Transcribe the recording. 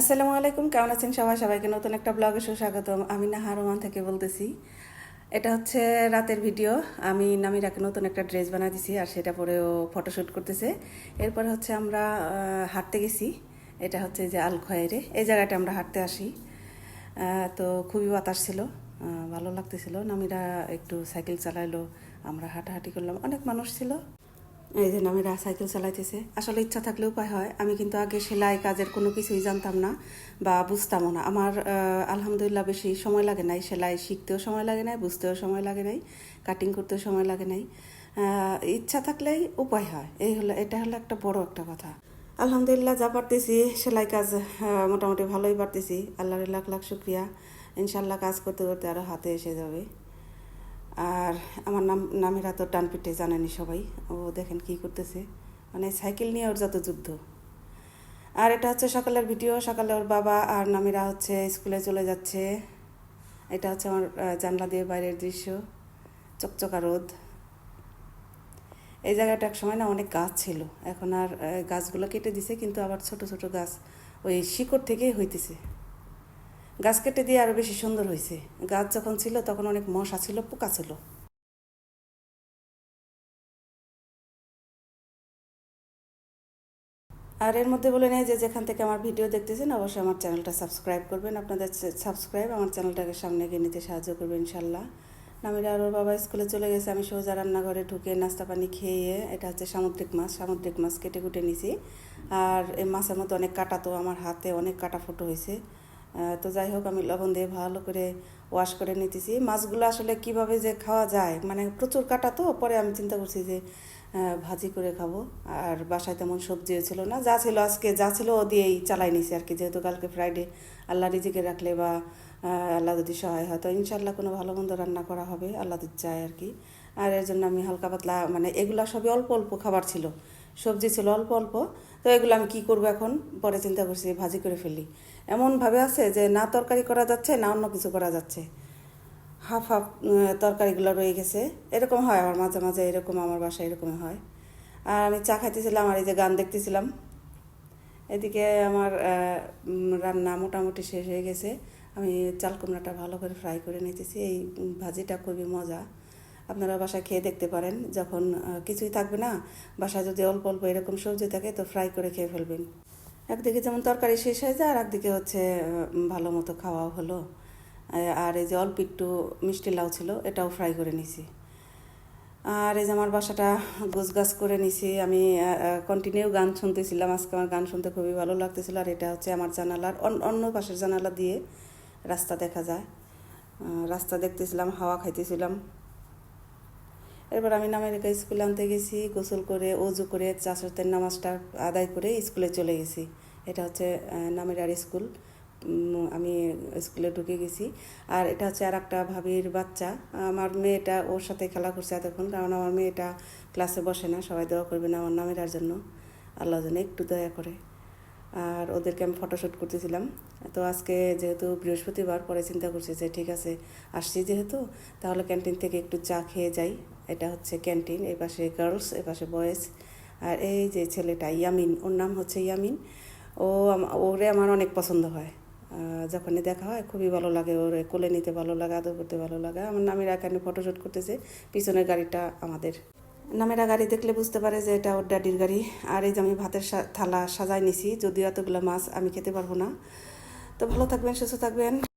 আসসালামু আলাইকুম, কেমন আছেন সবাই? সবাইকে নতুন একটা ব্লগে সুস্বাগতম। আমি নাহা রোমান থেকে বলতেছি। এটা হচ্ছে রাতের ভিডিও। আমি নামিরাকে নতুন একটা ড্রেস বানা দিছি আর সেটা পরেও ফটোশ্যুট করতেছে। এরপর হচ্ছে আমরা হাঁটতে গেছি। এটা হচ্ছে যে আলখয়েরে এই জায়গাটা আমরা হাঁটতে আসি। তো খুবই বাতাস ছিল। ভালো লাগতেছিল। নামিরা একটু সাইকেল চালাইলো। আমরা হাঁটাহাঁটি করলাম। অনেক মানুষ ছিল। এই যে নামিরা সাইকেল চালাইতেছে। আসলে ইচ্ছা থাকলে উপায় হয়। আমি কিন্তু আগে সেলাই কাজের কোনো কিছুই জানতাম না বা বুঝতামও না। আমার আলহামদুলিল্লাহ বেশি সময় লাগে নাই সেলাই। শিখতেও সময় লাগে নাই, বুঝতেও সময় লাগে নাই কাটিং করতেও সময় লাগে নাই। ইচ্ছা থাকলেই উপায় হয়। এই হলো, এটা হলো একটা বড় একটা কথা। আলহামদুলিল্লাহ যা পারতেছি, সেলাই কাজ মোটামুটি ভালোই পারতেছি। আল্লাহর লাখ লাখ শুক্রিয়া। ইনশাল্লাহ কাজ করতে করতে আরও হাতে এসে যাবে। আর আমার নাম নামেরা তো টান পিটে জানেনি সবাই। ও দেখেন কি করতেছে। মানে সাইকেল নিয়ে ওর যত যুদ্ধ। আর এটা হচ্ছে সকালের ভিডিও। সকালে ওর বাবা আর নামিরা হচ্ছে স্কুলে চলে যাচ্ছে। এটা হচ্ছে আমার জানলা দিয়ে বাইরের দৃশ্য। চকচকা রোদ। এই জায়গাটা এক সময় না অনেক গাছ ছিল। এখন আর গাছগুলো কেটে দিছে, কিন্তু আবার ছোট ছোট গাছ ওই শিকড় থেকেই হইতেছে। গাছ কেটে দিয়ে আরও বেশি সুন্দর হয়েছে। গাছ যখন ছিল, তখন অনেক মশা ছিল, পোকা ছিল। আর এর মধ্যে বলে নেই যে যেখান থেকে আমার ভিডিও দেখতেছেন, অবশ্যই আমার চ্যানেলটা সাবস্ক্রাইব করবেন। আপনাদের সাবস্ক্রাইব আমার চ্যানেলটাকে সামনে এগিয়ে নিতে সাহায্য করবে, ইনশাল্লাহ। নামিরা আর ওর বাবা স্কুলে চলে গেছে, আমি সোজা রান্নাঘরে ঢুকে নাস্তা পানি খেয়ে, এটা হচ্ছে সামুদ্রিক মাছ সামুদ্রিক মাছ কেটে কুটে নিছি। আর এই মাছের মধ্যে অনেক কাটা তো আমার হাতে, অনেক কাটা ফুটো হয়েছে। তো যাই হোক, আমি লবণ দিয়ে ভালো করে ওয়াশ করে নিতেছি। মাছগুলো আসলে কীভাবে যে খাওয়া যায় মানে প্রচুর কাটা তো, পরে আমি চিন্তা করছি যে ভাজি করে খাব। আর বাসায় তেমন সবজিও ছিল না, যা ছিল আজকে, যা ছিল ও দিয়েই চালাই নিছি আর কি, যেহেতু কালকে ফ্রাইডে আল্লাহ রিজিকে রাখলে বা আল্লাহ যদি সহায় হয়, তো ইনশাল্লাহ কোনো ভালো মন্দ রান্না করা হবে, আল্লাহ চায় আর কি। আর এর জন্য আমি হালকা পাতলা মানে এগুলা সবই অল্প অল্প খাবার ছিল। সবজি ছিল অল্প অল্প। তো এগুলো আমি কি করব এখন? পরে চিন্তা করছি, ভাজি করে ফেলি। এমনভাবে আছে যে, না তরকারি করা যাচ্ছে, না অন্য কিছু করা যাচ্ছে। হাফ হাফ তরকারিগুলো রয়ে গেছে। এরকম হয় আমার মাঝে মাঝে, এরকম আমার বাসায় এরকমই হয়। আর আমি চা খাইতেছিলাম, আর এই যে গান দেখতেছিলাম। এদিকে আমার রান্না মোটামুটি শেষ হয়ে গেছে। আমি চাল কুমড়াটা ভালো করে ফ্রাই করে নিতেছি। এই ভাজিটা খুবই মজা। আপনারা বাসায় খেয়ে দেখতে পারেন। যখন কিছুই থাকবে না, বাসায় যদি অল্প অল্প এরকম সবজি থাকে, তো ফ্রাই করে খেয়ে ফেলবেন। একদিকে যেমন তরকারি শেষ হয়ে যায়, আর একদিকে হচ্ছে ভালো মতো খাওয়াও হলো। আর এই যে অল্প একটু মিষ্টি লাউ ছিল, এটাও ফ্রাই করে নিছি। আর এই যে আমার বাসাটা গোছগাছ করে নিছি। আমি কন্টিনিউ গান শুনতেছিলাম। আজকে আমার গান শুনতে খুবই ভালো লাগতেছিল, আর এটা হচ্ছে আমার জানালার, অন- অন্য পাশের জানালা দিয়ে রাস্তা দেখা যায়। রাস্তা দেখতেছিলাম, হাওয়া খাইতেছিলাম। এরপর আমি নামেরিকা স্কুলে আনতে গেছি, গোসল করে অজু করে চাষতের নামাজটা আদায় করে স্কুলে চলে গেছি। এটা হচ্ছে নামেরার স্কুল। আমি স্কুলে ঢুকে গেছি। আর এটা হচ্ছে আর একটা ভাবির বাচ্চা। আমার মেয়েটা ওর সাথে খেলা করছে এতক্ষণ, কারণ আমার মেয়েটা ক্লাসে বসে না। সবাই দোয়া করবে না আমার নামেরার জন্য। আল্লাহ যেন একটু দয়া করে। আর ওদেরকে আমি ফটোশ্যুট করতেছিলাম। তো আজকে যেহেতু বৃহস্পতিবার, পরে চিন্তা করছি যে ঠিক আছে, আসছি যেহেতু, তাহলে ক্যান্টিন থেকে একটু চা খেয়ে যাই। এটা হচ্ছে ক্যান্টিন এই পাশে গার্লস এ পাশে বয়েজ আর এই যে ছেলেটা, ইয়ামিন, ওর নাম হচ্ছে ইয়ামিন। ও ওরে আমার অনেক পছন্দ হয়। যখনই দেখা হয়, খুবই ভালো লাগে ওরে, কোলে নিতে ভালো লাগে, আদর করতে ভালো লাগে। আমার নামের এখানে ফটোশ্যুট করতেছে, পিছনের গাড়িটা আমাদের। নামেরা গাড়ি দেখলে বুঝতে পারে যে এটা ওর ড্যাডির গাড়ি। আর এই যে আমি ভাতের থালা সাজায় নিছি, যদিও এতগুলো মাছ আমি খেতে পারব না। তো ভালো থাকবেন, সুস্থ থাকবেন।